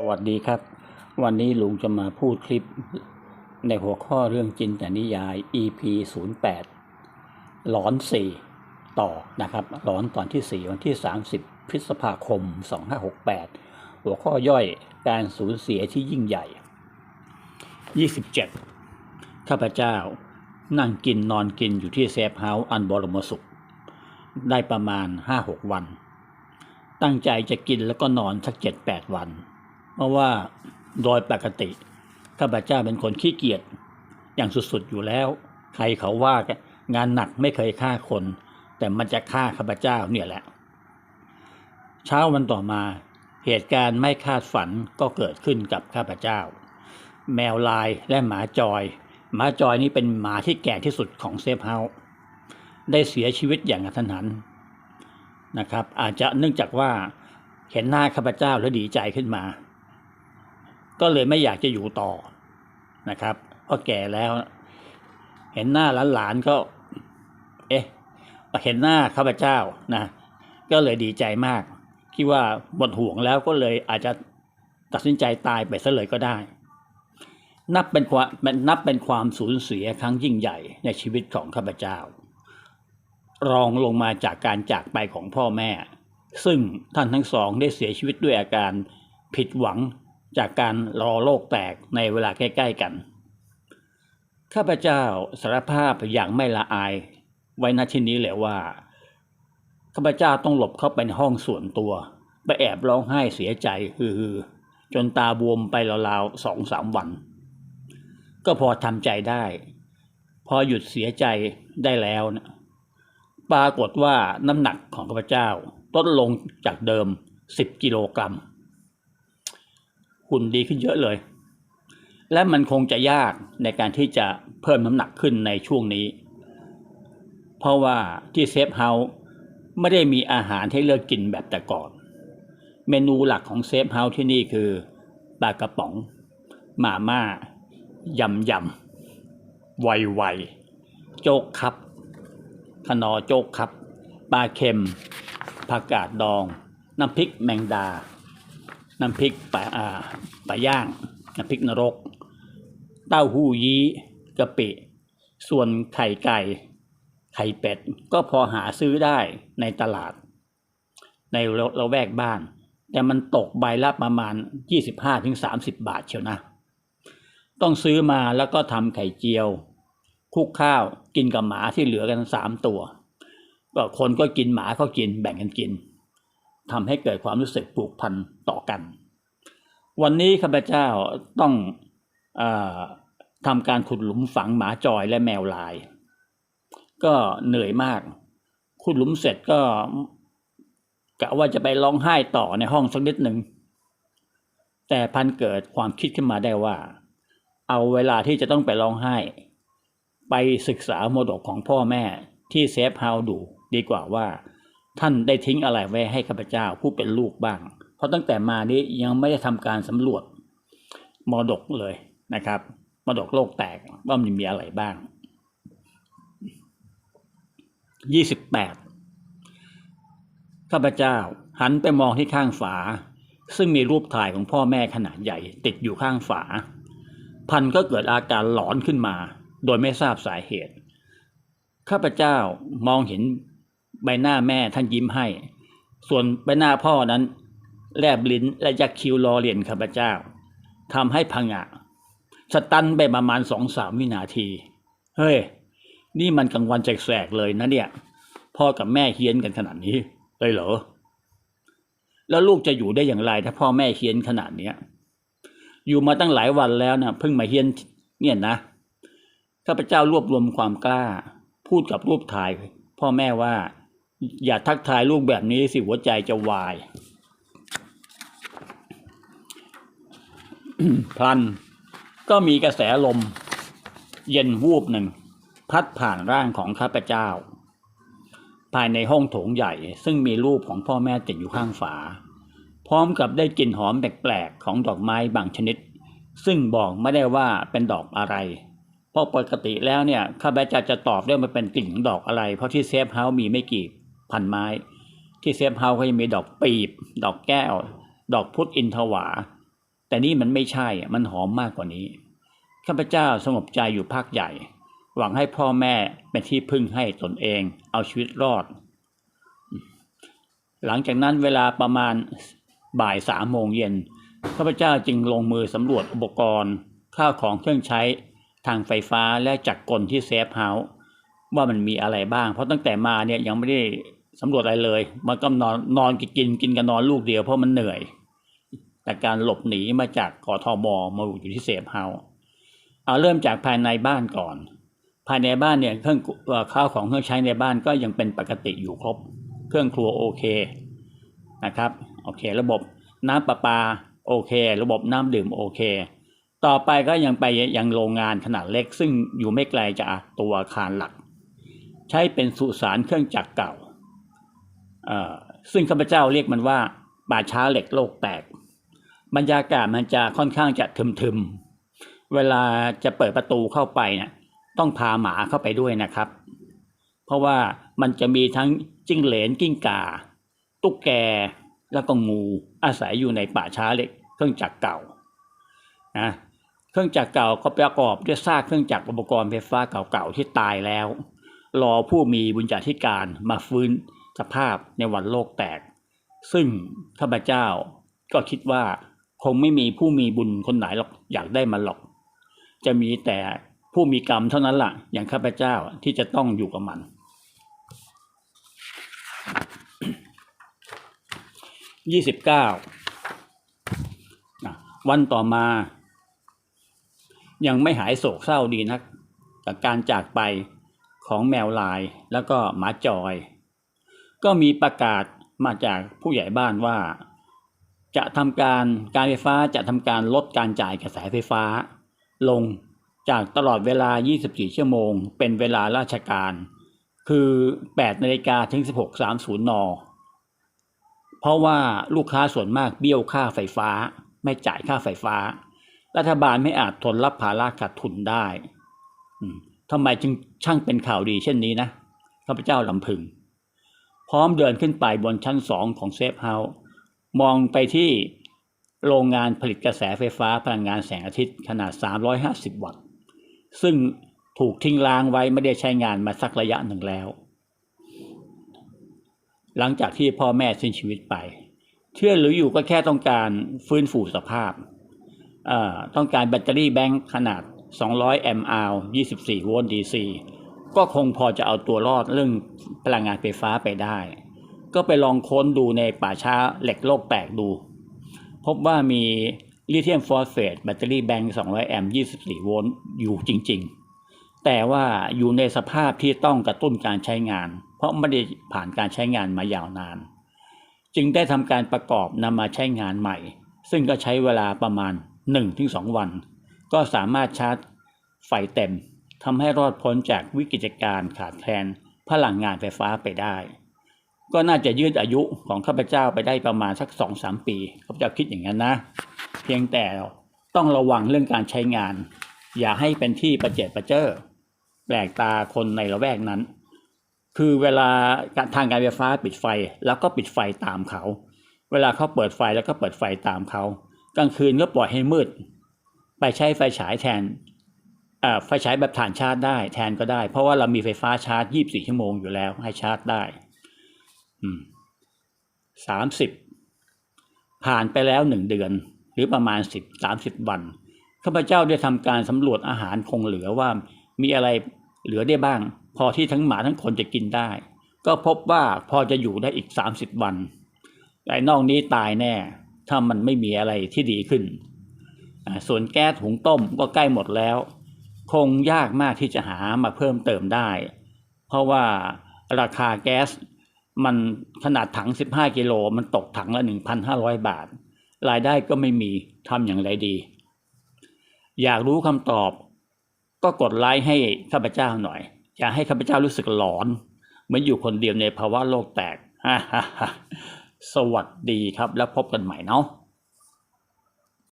สวัสดีครับ วันนี้ลุงจะมาพูดคลิปในหัวข้อเรื่องจินตนิยาย EP 08หลอน 4 ต่อนะครับหลอนตอนที่ 4 วันที่ 30 พฤษภาคม 2568 หัวข้อย่อยการสูญเสียที่ยิ่งใหญ่ 27 ข้าพเจ้า นั่งกินนอนกินอยู่ที่เซฟเฮาส์อันบรมสุข ได้ประมาณ 5-6 วัน ตั้งใจจะกินแล้วก็นอนสัก 7-8 วัน เพราะว่าโดยปกติข้าพเจ้าเป็นคนขี้เกียจอย่างสุดๆอยู่แล้ว ใครเขาว่ากันงานหนักไม่เคยฆ่าคน แต่มันจะฆ่าข้าพเจ้าเนี่ยแหละ เช้าวันต่อมาเหตุการณ์ไม่คาดฝันก็เกิดขึ้นกับข้าพเจ้า แมวลายและหมาจอย หมาจอยนี่เป็นหมาที่แก่ที่สุดของเซฟเฮาส์ได้เสียชีวิตอย่างกระทันหันนะครับ อาจจะเนื่องจากว่าเห็นหน้าข้าพเจ้าแล้วดีใจขึ้นมา ก็เลยไม่อยากจะอยู่ต่อนะครับเพราะแก่แล้ว เห็นหน้าหลานๆก็ เอ๊ะเห็นหน้าข้าพเจ้านะ ก็เลยดีใจมาก คิดว่าหมดห่วงแล้วก็เลยอาจจะตัดสินใจตายไปซะเลยก็ได้ นับเป็นความนับเป็นความสูญเสียครั้งยิ่งใหญ่ในชีวิตของข้าพเจ้า รองลงมาจากการจากไปของพ่อแม่ ซึ่งท่านทั้งสองได้เสียชีวิตด้วยอาการผิดหวัง จากการรอโลกแตกในเวลาใกล้ ๆกัน ข้าพเจ้าสารภาพอย่างไม่ละอายไว้ณที่นี้แหละว่า ข้าพเจ้าต้องหลบเข้าไปในห้องส่วนตัว ไปแอบร้องไห้เสียใจฮือๆจนตาบวมไปราวๆสองสามวัน ก็พอทำใจได้ พอหยุดเสียใจได้แล้วนะปรากฏว่าน้ำหนักของข้าพเจ้าลดลงจากเดิม 10 กิโลกรัม หุ่นดีขึ้นเยอะเลย และมันคงจะยากในการที่จะเพิ่มน้ำหนักขึ้นในช่วงนี้ เพราะว่าที่เซฟเฮาส์ไม่ได้มีอาหารให้เลือกกินแบบแต่ก่อน เมนูหลักของเซฟเฮาส์ที่นี่คือปลากระป๋อง หม่าม่ายำยำไวไวโจ๊กครับขนอโจ๊กครับปลาเค็มผักกาดดอง น้ำพริกแมงดา น้ำพริกปลาอ่าปลาย่าง น้ำพริกนรก เต้าหู้ยี้กะปิ ส่วนไข่ไก่ ไข่เป็ด ก็พอหาซื้อได้ในตลาด ในละแวกบ้าน แต่มันตกใบละประมาณ 25-30 บาทเชียวนะ ต้องซื้อมาแล้วก็ทำไข่เจียวคลุกข้าวกินกับหมาที่เหลือกันสามตัว ก็คนก็กินหมาก็กินแบ่งกันกิน ทำให้เกิดความรู้สึกผูกพันต่อกัน วันนี้ข้าพเจ้าต้องอทำการขุดหลุมฝังหมาจอยและแมวลาย ก็เหนื่อยมาก ขุดหลุมเสร็จก็กะว่าจะไปร้องไห้ต่อในห้องสักนิดหนึ่ง แต่พันเกิดความคิดขึ้นมาได้ว่า เอาเวลาที่จะต้องไปร้องไห้ ไปศึกษามรดกของพ่อแม่ที่เซฟเฮาดูดีกว่าว่า ท่านได้ทิ้งอะไรไว้ให้ข้าพเจ้าผู้เป็นลูกบ้าง เพราะตั้งแต่มานี้ยังไม่ได้ทำการสำรวจมรดกเลยนะครับมรดกโลกแตกว่ามันมีอะไรบ้างยี่สิบแปดข้าพเจ้าหันไปมองที่ข้างฝา ซึ่งมีรูปถ่ายของพ่อแม่ขนาดใหญ่ติดอยู่ข้างฝา พันก็เกิดอาการหลอนขึ้นมา โดยไม่ทราบสาเหตุ ข้าพเจ้ามองเห็น ใบหน้าแม่ท่านยิ้มให้ ส่วนใบหน้าพ่อนั้น แลบลิ้นและยักคิ้วรอเรียนข้าพเจ้าทำให้พังะสตันไปประมาณสองสามวินาที เฮ้ย นี่มันกลางวันแสกๆเลยนะเนี่ย พ่อกับแม่เฮี้ยนกันขนาดนี้เลยเหรอ แล้วลูกจะอยู่ได้อย่างไร ถ้าพ่อแม่เฮี้ยนขนาดเนี้ย อยู่มาตั้งหลายวันแล้วนะเพิ่งมาเฮี้ยนเนี่ยนะข้าพเจ้ารวบรวมความกล้า พูดกับรูปถ่าย พ่อแม่ว่า อย่าทักทายลูกแบบนี้สิหัวใจจะวาย พลัน ก็มีกระแสลม เย็นวูบหนึ่ง พัดผ่านร่างของข้าพเจ้า ภายในห้องโถงใหญ่ ซึ่งมีรูปของพ่อแม่ติดอยู่ข้างฝา พร้อมกับได้กลิ่นหอมแปลกๆของดอกไม้บางชนิด ซึ่งบอกไม่ได้ว่าเป็นดอกอะไรเพราะปกติแล้วเนี่ยข้าพเจ้าจะตอบได้มันเป็นกลิ่นของดอกอะไร เพราะที่เซฟเฮาส์มีไม่กี่ พันไม้ ที่เซฟเฮาส์ก็ยังมีดอกปีบ ดอกแก้ว ดอกพุทธอินทวา แต่นี่มันไม่ใช่มันหอมมากกว่านี้ข้าพเจ้าสงบใจอยู่พักใหญ่ หวังให้พ่อแม่เป็นที่พึ่งให้ตนเอง เอาชีวิตรอด หลังจากนั้นเวลาประมาณบ่ายสามโมงเย็นข้าพเจ้าจึงลงมือสำรวจอุปกรณ์ ข้าวของเครื่องใช้ทางไฟฟ้าและจักรกลที่เซฟเฮาส์ว่ามันมีอะไรบ้าง เพราะตั้งแต่มาเนี่ยยังไม่ได้ สำรวจอะไรเลย มันก็นอนนอนกินกินกันนอนลูกเดียวเพราะมันเหนื่อยแต่การหลบหนีมาจากกทมมาอยู่ที่เซฟเฮาเอาเริ่มจากภายในบ้านก่อน ภายในบ้านเนี่ยเครื่องข้าวของเครื่องใช้ในบ้านก็ยังเป็นปกติอยู่ครบ เครื่องครัวโอเคนะครับโอเค ระบบน้ำประปาโอเค ระบบน้ำดื่มโอเค ต่อไปก็ยังไปยังโรงงานขนาดเล็ก ซึ่งอยู่ไม่ไกลจากตัวอาคารหลัก ใช้เป็นสุสานเครื่องจักรเก่า ซึ่งข้าพเจ้าเรียกมันว่า ป่าช้าเหล็กโลกแตก บรรยากาศมันจะค่อนข้างจะทึมๆ เวลาจะเปิดประตูเข้าไปเนี่ยต้องพาหมาเข้าไปด้วยนะครับ เพราะว่ามันจะมีทั้งจิ้งเหลนกิ้งก่า ตุ๊กแกแล้วก็งูอาศัยอยู่ในป่าช้าเหล็กเครื่องจักรเก่านะเครื่องจักรเก่าก็ประกอบด้วยซากเครื่องจักรอุปกรณ์ไฟฟ้าเก่าๆที่ตายแล้ว รอผู้มีบุญญาธิการมาฟื้น สภาพในวันโลกแตก ซึ่งข้าพเจ้าก็คิดว่าคงไม่มีผู้มีบุญคนไหนหรอกอยากได้มาหรอก จะมีแต่ผู้มีกรรมเท่านั้นล่ะ อย่างข้าพเจ้าที่จะต้องอยู่กับมัน ยี่สิบเก้าวันต่อมา ยังไม่หายโศกเศร้าดีนักกับการจากไปของแมวลายแล้วก็หมาจอย ก็มีประกาศมาจากผู้ใหญ่บ้านว่า จะทำการการไฟฟ้าจะทำการลดการจ่ายกระแสไฟฟ้า ลงจากตลอดเวลา 24 ชั่วโมง เป็นเวลาราชการ คือ 8นาฬิกาถึง 16.30 น เพราะว่าลูกค้าส่วนมากเบี้ยวค่าไฟฟ้า ไม่จ่ายค่าไฟฟ้า รัฐบาลไม่อาจทนรับภาระขาดทุนได้ทำไมจึงช่างเป็นข่าวดีเช่นนี้นะข้าพเจ้าลำพึง พร้อมเดินขึ้นไปบนชั้นสองของเซฟเฮาส์มองไปที่โรงงานผลิตกระแสไฟฟ้าพลังงานแสงอาทิตย์ขนาด 350 วัตต์ ซึ่งถูกทิ้งร้างไว้ไม่ได้ใช้งานมาสักระยะหนึ่งแล้ว หลังจากที่พ่อแม่สิ้นชีวิตไป เชื่อหรืออยู่ก็แค่ต้องการฟื้นฟูสภาพอ่อต้องการแบตเตอรี่แบงค์ขนาด 200แอมป์อาว24 โวลต์ DC ก็คงพอจะเอาตัวรอดเรื่องพลังงานไฟฟ้าไปได้ ก็ไปลองค้นดูในป่าช้าเหล็กโลกแตกดู พบว่ามีลิเธียมฟอสเฟตแบตเตอรี่แบงค์200 แอมป์ 24 โวลต์อยู่จริง ๆ แต่ว่าอยู่ในสภาพที่ต้องกระตุ้นการใช้งาน เพราะไม่ได้ผ่านการใช้งานมายาวนาน จึงได้ทำการประกอบนำมาใช้งานใหม่ ซึ่งก็ใช้เวลาประมาณ 1-2 วัน ก็สามารถชาร์จไฟเต็ม ทำให้รอดพ้นจากวิกฤตการณ์ขาดแคลนพลังงานไฟฟ้าไปได้ ก็น่าจะยืดอายุของข้าพเจ้าไปได้ประมาณสักสองสามปีข้าพเจ้าคิดอย่างนั้นนะ เพียงแต่ต้องระวังเรื่องการใช้งาน อย่าให้เป็นที่ประเจิดประเจ้อแปลกตาคนในละแวกนั้น คือเวลาทางการไฟฟ้าปิดไฟแล้วก็ปิดไฟตามเขา เวลาเขาเปิดไฟแล้วก็เปิดไฟตามเขา กลางคืนก็ปล่อยให้มืด ไปใช้ไฟฉายแทน ไฟฉายแบบถ่านชาร์จได้แทนก็ได้ เพราะว่าเรามีไฟฟ้าชาร์จ 24 ชั่วโมงอยู่แล้วให้ชาร์จได้สามสิบผ่านไปแล้วหนึ่งเดือน หรือประมาณสิบสามสิบวันข้าพเจ้าได้ทำการสำรวจอาหารคงเหลือว่ามีอะไรเหลือได้บ้าง พอที่ทั้งหมาทั้งคนจะกินได้ ก็พบว่าพอจะอยู่ได้อีกสามสิบวันแต่นอกนี้ตายแน่ ถ้ามันไม่มีอะไรที่ดีขึ้น ส่วนแก๊สหุงต้มก็ใกล้หมดแล้ว คงยากมากที่จะหามาเพิ่มเติมได้ เพราะว่าราคาแก๊สมันขนาดถัง 15 กิโลมันตกถังละ 1,500 บาท รายได้ก็ไม่มีทำอย่างไรดี อยากรู้คำตอบ ก็กดไลค์ให้ข้าพเจ้าหน่อย อย่าให้ข้าพเจ้ารู้สึกหลอน เหมือนอยู่คนเดียวในภาวะโลกแตก สวัสดีครับแล้วพบกันใหม่เนาะ